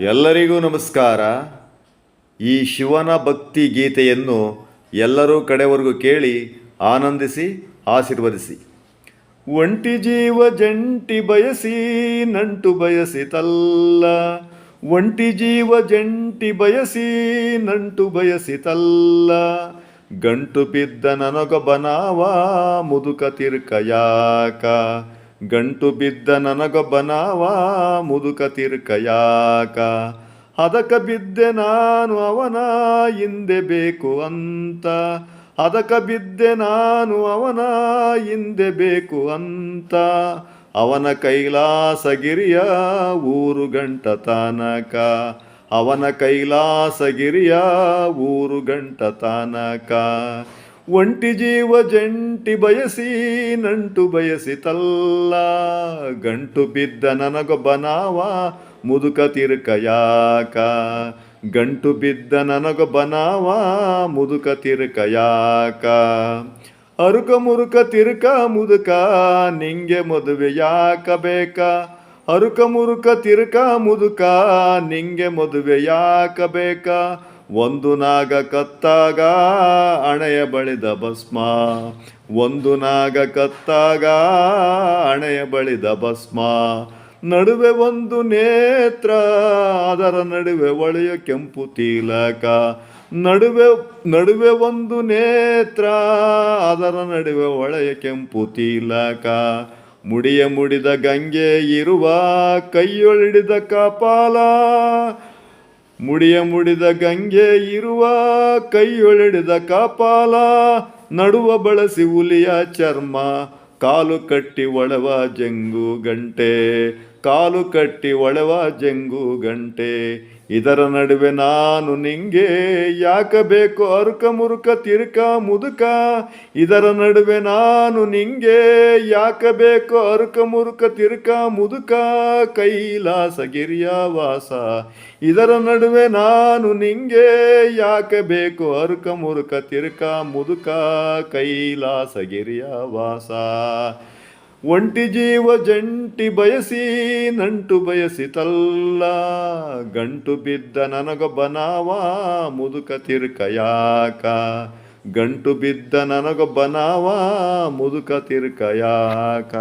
ಎಲ್ಲರಿಗೂ ನಮಸ್ಕಾರ. ಈ ಶಿವನ ಭಕ್ತಿ ಗೀತೆಯನ್ನು ಎಲ್ಲರೂ ಕಡೆವರೆಗೂ ಕೇಳಿ ಆನಂದಿಸಿ, ಆಶೀರ್ವದಿಸಿ. ಒಂಟಿ ಜೀವ ಜಂಟಿ ಬಯಸಿ, ನಂಟು ಬಯಸಿತಲ್ಲ ಒಂಟಿ ಜೀವ ಜಂಟಿ ಬಯಸಿ, ನಂಟು ಬಯಸಿತಲ್ಲ ಗಂಟು ಬಿದ್ದ ನನಗೊಬ್ಬನಾವ ಮುದುಕ ತಿರ್ಕಯಾಕ ಗಂಟು ಬಿದ್ದ ನನಗೊಬ್ಬನಾವ ಮುದುಕ ತಿರ್ಕಯಾಕ. ಅದಕ ಬಿದ್ದೆ ನಾನು ಅವನ ಹಿಂದೆ ಬೇಕು ಅಂತ. ಅದಕ ಬಿದ್ದೆ ನಾನು ಅವನ ಹಿಂದೆ ಬೇಕು ಅಂತ. ಅವನ ಕೈಲಾಸಗಿರಿಯ ಊರು ಗಂಟ ತನಕ. ಅವನ ಕೈಲಾಸಗಿರಿಯ ಊರು ಗಂಟ ತನಕ. ಒಂಟಿ ಜೀವ ಜಂಟಿ ಬಯಸಿ ನಂಟು ಬಯಸಿತಲ್ಲ ಗಂಟು ಬಿದ್ದ ನನಗೊಬ್ಬನಾವ ಮುದುಕ ತಿರುಕಯಾಕ ಗಂಟು ಬಿದ್ದ ನನಗೊಬ್ಬನಾವ ಮುದುಕ ತಿರುಕಯಾಕ ಅರುಕ ಮುರುಕ ತಿರುಕ ಮುದುಕ, ನಿಂಗೆ ಮದುವೆ ಯಾಕ ಬೇಕ? ಅರುಕ ಮುರುಕ ತಿರುಕ ಮುದುಕ, ನಿಂಗೆ ಮದುವೆ ಯಾಕ ಬೇಕ? ಒಂದು ನಾಗ ಕತ್ತಾಗ ಅಣೆಯ ಬಳಿದ ಭಸ್ಮ. ಒಂದು ನಾಗ ಕತ್ತಾಗ ಅಣೆಯ ಬಳಿದ ಭಸ್ಮ. ನಡುವೆ ಒಂದು ನೇತ್ರ, ಅದರ ನಡುವೆ ಒಳೆಯ ಕೆಂಪು ತಿಲಕ. ನಡುವೆ ನಡುವೆ ಒಂದು ನೇತ್ರ, ಅದರ ನಡುವೆ ಒಳೆಯ ಕೆಂಪು ತಿಲಕ. ಮುಡಿಯ ಮುಡಿದ ಗಂಗೆ ಇರುವ ಕೈಯೊಳಿಡಿದ ಕಪಾಲ ಮುಡಿಯ ಮುಡಿದ ಗಂಗೆ ಇರುವ ಕೈಯೊಳೆಡಿದ ಕಾಪಾಲ, ನಡುವ ಬಳಸಿ ಹುಲಿಯ ಚರ್ಮ, ಕಾಲು ಕಟ್ಟಿ ಒಳವ ಜಂಗು ಗಂಟೆ. ಕಾಲು ಕಟ್ಟಿ ಒಳವ ಜಂಗು ಗಂಟೆ. ಇದರ ನಡುವೆ ನಾನು ನಿಂಗೆ ಯಾಕ ಬೇಕು ಅರುಕ ಮುರುಕ ತಿರುಕ ಮುದುಕ. ಇದರ ನಡುವೆ ನಾನು ನಿಂಗೆ ಯಾಕ ಬೇಕು ಅರುಕ ಮುರುಕ ತಿರುಕ ಮುದುಕ. ಕೈಲಾಸಗಿರಿಯ ವಾಸ. ಇದರ ನಡುವೆ ನಾನು ನಿಂಗೆ ಯಾಕ ಬೇಕು ಅರುಕ ಮುರುಕ ತಿರುಕ ಮುದುಕ. ಕೈಲಾಸಗಿರಿಯ ವಾಸ. ಒಂಟಿ ಜೀವ ಜಂಟಿ ಬಯಸಿ ನಂಟು ಬಯಸಿತಲ್ಲ ಗಂಟು ಬಿದ್ದ ನನಗೊಬ್ಬನಾವ ಮುದುಕ ತಿರುಕಯಾಕ ಗಂಟು ಬಿದ್ದ ನನಗೊಬ್ಬನಾವ ಮುದುಕ ತಿರುಕಯಾಕ